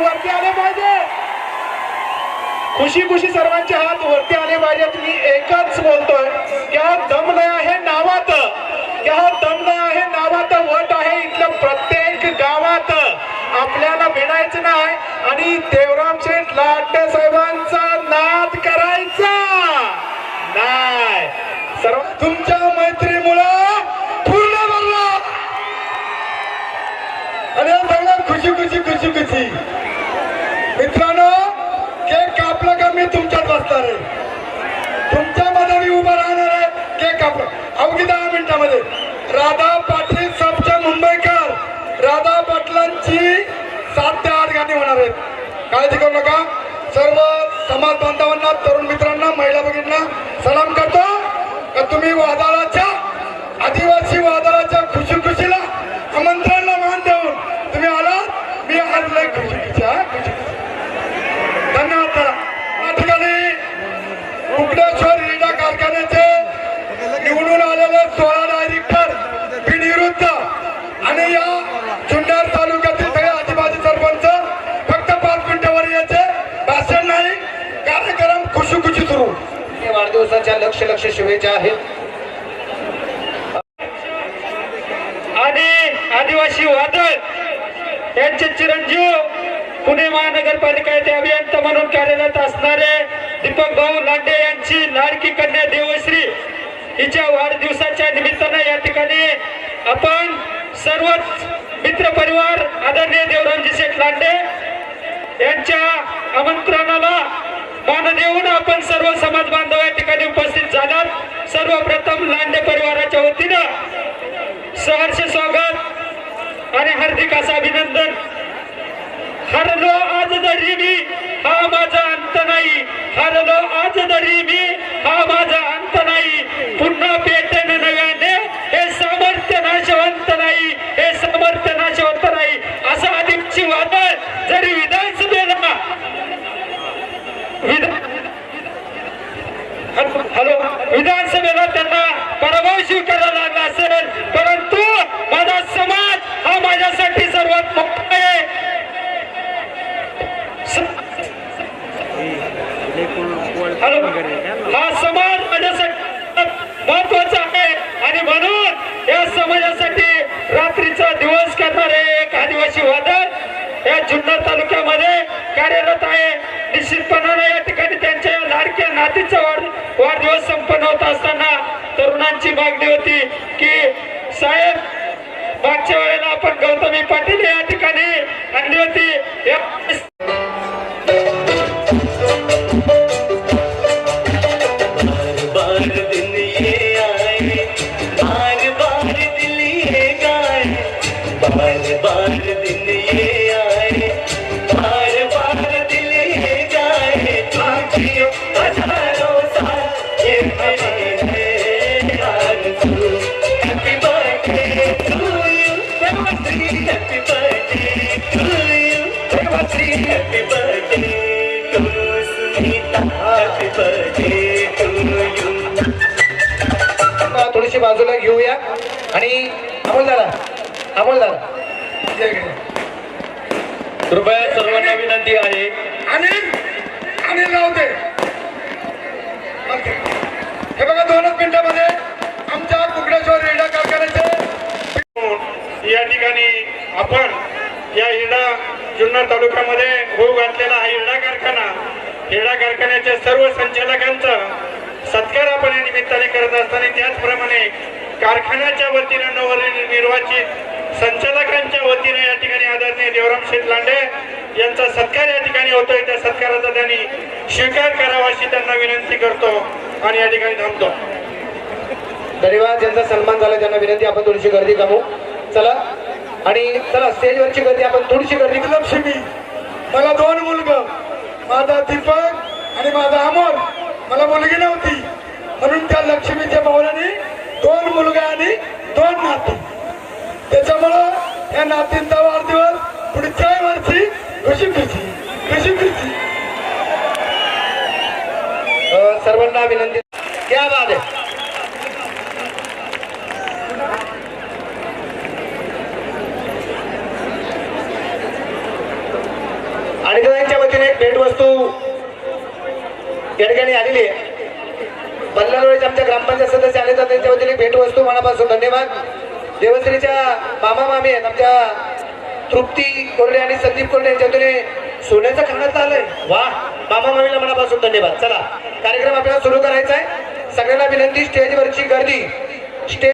वरती आले पाहिजे. खुशी खुशी सर्वांचे हात वरती आले पाहिजेत मी एकच बोलतोय क्या दम नाही आहे नावात? क्या दम नाही आहे नावात? वट आहे इथलं प्रत्येक गावात. आपल्याला भिडायचं नाही आणि देवराम शेठ लाटे साहेबांचा नाद करायचा. नाही. सर्व तुमच्या मैत्रीमुळं पूर्ण भरला अरे हे खुशी खुशी खुशी खुशी. मित्रांनो केक कापलं का मी तुमच्यात बसणार आहे. तुमच्या मध्ये मी उभा राहणार आहे केक कापलं. अवघी दहा मिनिटामध्ये. राधा पाटील सबच्या मुंबईकर. राधा पाटलांची सात ते आठ गाणी होणार आहेत. काळजी करू नका? सर्व समाज बांधवांना तरुण मित्रांना महिला भगिनींना सलाम करतो. का तुम्ही वादळाच्या आदिवासी वादळाच्या खुशी खुशीला आमंत्रणला मान देऊन तुम्ही आलात मी आज लय खुशी खुशी हा खुशी खुशी धन्यवाद करा या ठिकाणी कुकडेश्वर इडा कारखान्याचे निवडून आलेले सोळा डायरेक्टर बिनविरुद्ध आणि या जुन्नर तालुक्यातील सगळे आदिवासी सरपंच फक्त पाच मिनिटावर यायचे भाषण नाही कार्यक्रम खुशी खुशी सुरू वाढदिवसाच्या लक्ष लक्ष शुभेच्छा आहेत. आणि आदिवासी वादळ यांचे चिरंजीव पुणे महानगरपालिका येथे अभियंता म्हणून कार्यरत असणारे दीपक भाऊ लांडे यांची लाडकी कन्या देवश्री हिच्या वाढदिवसाच्या निमित्तानं या ठिकाणी आपण सर्वच मित्र परिवार आदरणीय देवरामजी शेठ लांडे यांच्या आमंत्रणाला मान देऊन आपण सर्व समाज बांधव या ठिकाणी उपस्थित झालात. सर्वप्रथम लांडे परिवाराच्या वतीनं सहर्ष स्वागत आणि हार्दिक असं अभिनंदन. हरलो आज जरी हा माझा अंत नाही हरलो आज जरी मी हा माझा अंत नाही पुन्हा पेटन नव्याने हे सामर्थ्य नाशवंत नाही हे सामर्थ्य नाशवंत नाही असं अधिकची वादळ जरी विधानसभेला विधान हॅलो विधानसभेला त्यांना पराभव स्वीकारावा लागला असेल परंतु माझा समाज हा माझ्यासाठी सर्वात मोठा आहे स- हॅलो हा समाज माझ्यासाठी महत्त्वाचा आहे. आणि म्हणून या समाजासाठी रात्रीचा दिवस करणारे एक आदिवासी वादळ या जुन्नर तालुक्यामध्ये कार्यरत आहे. निश्चितपणाने या ठिकाणी त्यांच्या लाडक्या नातीचा वाढ वाढदिवस संपन्न होत असताना तरुणांची मागणी होती की साहेब मागच्या वेळेला आपण गौतमी पाटील या ठिकाणी आणली होती. बार दिन ये आए बार बार दिल ये हजारों साल ये happy birthday to you happy birthday to you happy birthday to Sunita happy birthday to you थोडीशी बाजूला घेऊया आणि अमोल दादा अमोल दादा कृपया सर्वांना विनंती आहे. अनिल अनिल दे हे बघा दोनच मिनिटामध्ये आमच्या कुकडेश्वर रेडा कारखान्याचे या ठिकाणी आपण या हिरडा जुन्नर तालुक्यामध्ये होऊ घातलेला हा हिरडा कारखाना हिरडा कारखान्याच्या सर्व संचालकांचा सत्कार आपण या निमित्ताने करत असताना त्याचप्रमाणे कारखान्याच्या वतीनं नवनिर्वाचित संचालकांच्या वतीने या ठिकाणी आदरणीय देवराम शेठ लांडे यांचा सत्कार या ठिकाणी होतोय. त्या सत्काराचा त्यांनी स्वीकार करावा अशी त्यांना विनंती करतो आणि या ठिकाणी थांबतो. धन्यवाद. ज्यांचा सन्मान झाला त्यांना विनंती. आपण थोडीशी गर्दी कमवू चला. आणि चला स्टेजवरची गर्दी. आपण थोडीशी गर्दी लक्ष्मी मला दोन मुलग. माझा दीपक आणि माझा अमोल. मला मुलगी नव्हती. म्हणून त्या लक्ष्मीच्या भावनाने दोन मुलगा आणि दोन नाती. त्याच्यामुळं या नातींचा वाढदिवस पुढच्या वर्षी खुशी खुशी खुशी खुशी सर्वांना विनंती. क्या बात आहे. आणि त्यांच्या वतीने एक भेटवस्तू या ठिकाणी आलेली आहे. बल्लारोळीचे आमच्या ग्रामपंचायत सदस्य आले तर त्यांच्या वतीने भेटवस्तू मनापासून धन्यवाद. देवश्रीच्या मामा मामी आहेत आमच्या तृप्ती कोरडे आणि संदीप कोरडे यांच्या वतीने सोन्याचं खाण्यात आलंय वा. मामा मामीला मनापासून धन्यवाद. चला कार्यक्रम आपल्याला सुरू करायचा आहे. सगळ्यांना विनंती स्टेजवरची गर्दी. स्टेज